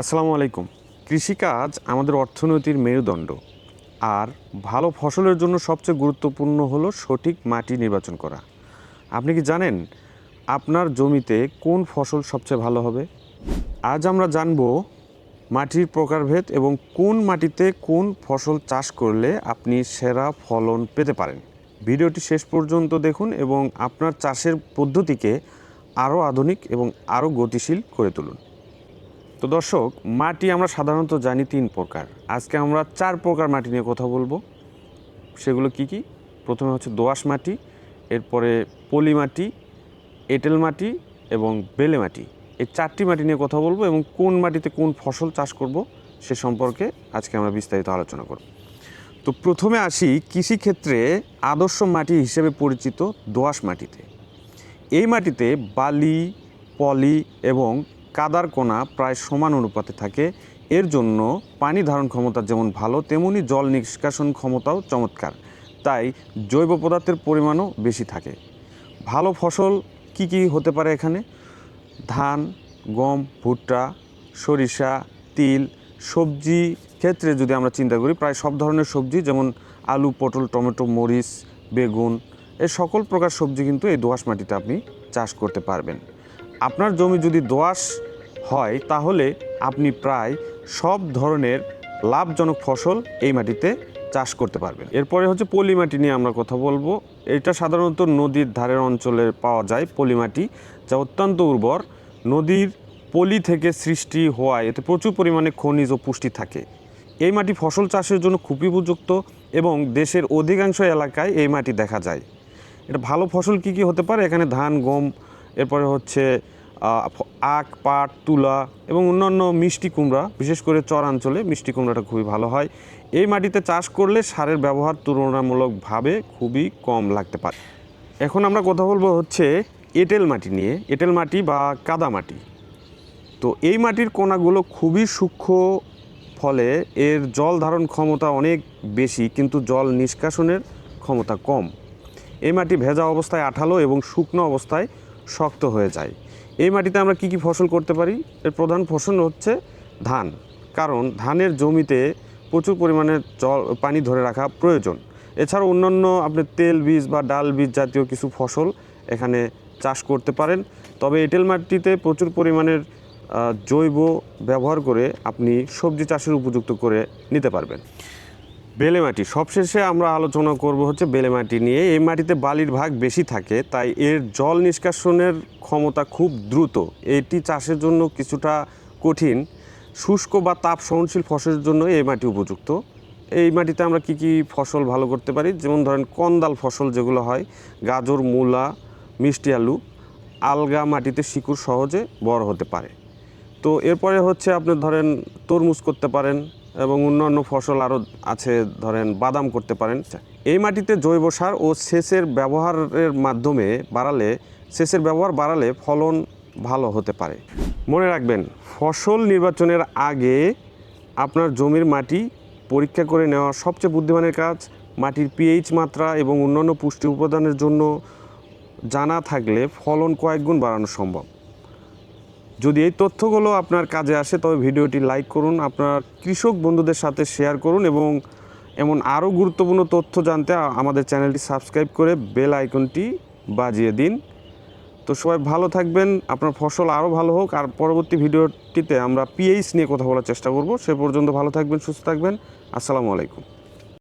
আসসালামু আলাইকুম। কৃষিকাজ আমাদের অর্থনীতির মেরুদণ্ড। আর ভালো ফসলের জন্য সবচেয়ে গুরুত্বপূর্ণ হলো সঠিক মাটি নির্বাচন করা। আপনি কি জানেন আপনার জমিতে কোন ফসল সবচেয়ে ভালো হবে? আজ আমরা জানব মাটির প্রকারভেদ এবং কোন মাটিতে কোন ফসল চাষ করলে আপনি সেরা ফলন পেতে পারেন। ভিডিওটি শেষ পর্যন্ত দেখুন এবং আপনার চাষের পদ্ধতিকে আরও আধুনিক এবং আরও গতিশীল করে তুলুন। তো দর্শক, মাটি আমরা সাধারণত জানি তিন প্রকার। আজকে আমরা চার প্রকার মাটি নিয়ে কথা বলব। সেগুলো কি কি? প্রথমে হচ্ছে দোআঁশ মাটি, এরপরে পলি মাটি, এঁটেল মাটি এবং বেলে মাটি। এই চারটি মাটি নিয়ে কথা বলব এবং কোন মাটিতে কোন ফসল চাষ করব সে সম্পর্কে আজকে আমরা বিস্তারিত আলোচনা করব। তো প্রথমে আসি কৃষিক্ষেত্রে আদর্শ মাটি হিসেবে পরিচিত দোআঁশ মাটিতে। এই মাটিতে বালি, পলি এবং কাদার কোনা প্রায় সমান অনুপাতে থাকে। এর জন্য পানি ধারণ ক্ষমতা যেমন ভালো, তেমনি জল নিষ্কাশন ক্ষমতাও চমৎকার। তাই জৈব পদার্থের পরিমাণও বেশি থাকে। ভালো ফসল কি কি হতে পারে এখানে? ধান, গম, ভুট্টা, সরিষা, তিল, সবজি ক্ষেত্রে যদি আমরা চিন্তা করি, প্রায় সব ধরনের সবজি যেমন আলু, পটল, টমেটো, মরিচ, বেগুন, এ সকল প্রকার সবজি কিন্তু এই দোআঁশ মাটিতে আপনি চাষ করতে পারবেন। আপনার জমি যদি দোআঁশ হয়, তাহলে আপনি প্রায় সব ধরনের লাভজনক ফসল এই মাটিতে চাষ করতে পারবেন। এরপরে হচ্ছে পলি মাটি নিয়ে আমরা কথা বলব। এটা সাধারণত নদীর ধারের অঞ্চলে পাওয়া যায় পলি মাটি যা অত্যন্ত উর্বর। নদীর পলি থেকে সৃষ্টি হওয়ায় এতে প্রচুর পরিমাণে খনিজ ও পুষ্টি থাকে। এই মাটি ফসল চাষের জন্য খুবই উপযুক্ত এবং দেশের অধিকাংশ এলাকায় এই মাটি দেখা যায়। এটা ভালো ফসল কি কি হতে পারে? এখানে ধান, গম, এরপরে হচ্ছে আখ, পাট, তুলা এবং অন্যান্য মিষ্টি কুমড়া, বিশেষ করে চরাঞ্চলে মিষ্টি কুমড়াটা খুবই ভালো হয়। এই মাটিতে চাষ করলে সারের ব্যবহার তুলনামূলকভাবে খুবই কম লাগতে পারে। এখন আমরা কথা বলব হচ্ছে এঁটেল মাটি নিয়ে, এঁটেল মাটি বা কাদা মাটি। তো এই মাটির কোনাগুলো খুবই সূক্ষ্ম ফলে এর জল ধারণ ক্ষমতা অনেক বেশি, কিন্তু জল নিষ্কাশনের ক্ষমতা কম। এই মাটি ভেজা অবস্থায় আঠালো এবং শুকনো অবস্থায় শক্ত হয়ে যায়। এই মাটিতে আমরা কি কি ফসল করতে পারি? এর প্রধান ফসল হচ্ছে ধান। কারণ ধানের জমিতে প্রচুর পরিমাণে জল, পানি ধরে রাখা প্রয়োজন। এছাড়াও অন্যান্য আপনি তেল বীজ বা ডাল বীজ জাতীয় কিছু ফসল এখানে চাষ করতে পারেন। তবে এঁটেল মাটিতে প্রচুর পরিমাণের জৈব ব্যবহার করে আপনি সবজি চাষের উপযুক্ত করে নিতে পারবেন। বেলে মাটি সবশেষে আমরা আলোচনা করব হচ্ছে বেলে মাটি নিয়ে। এই মাটিতে বালির ভাগ বেশি থাকে, তাই এর জল নিষ্কাশনের ক্ষমতা খুব দ্রুত। এটি চাষের জন্য কিছুটা কঠিন। শুষ্ক বা তাপ সহনশীল ফসলের জন্য এই মাটি উপযুক্ত। এই মাটিতে আমরা কি কি ফসল ভালো করতে পারি? যেমন ধরেন কন্দাল ফসল যেগুলো হয়, গাজর, মূলা, মিষ্টি আলু, আলগা মাটিতে শিকড় সহজে বড় হতে পারে। তো এরপরে হচ্ছে আপনি ধরেন তরমুজ করতে পারেন এবং অন্যান্য ফসল আরও আছে, ধরেন বাদাম করতে পারেন। এই মাটিতে জৈব সার ও সেচের ব্যবহারের মাধ্যমে বাড়ালে, সেচের ব্যবহার বাড়ালে ফলন ভালো হতে পারে। মনে রাখবেন, ফসল নির্বাচনের আগে আপনার জমির মাটি পরীক্ষা করে নেওয়া সবচেয়ে বুদ্ধিমানের কাজ। মাটির পিএইচ মাত্রা এবং অন্যান্য পুষ্টি উপাদানের জন্য জানা থাকলে ফলন কয়েক গুণ বাড়ানো সম্ভব। যদি এই তথ্যগুলো আপনার কাজে আসে, তবে ভিডিওটি লাইক করুন, আপনার কৃষক বন্ধুদের সাথে শেয়ার করুন এবং এমন আরও গুরুত্বপূর্ণ তথ্য জানতে আমাদের চ্যানেলটি সাবস্ক্রাইব করে বেল আইকনটি বাজিয়ে দিন। তো সবাই ভালো থাকবেন, আপনার ফসল আরও ভালো হোক, আর পরবর্তী ভিডিওটিতে আমরা পিএইচ নিয়ে কথা বলার চেষ্টা করব। সে পর্যন্ত ভালো থাকবেন, সুস্থ থাকবেন। আসসালামু আলাইকুম।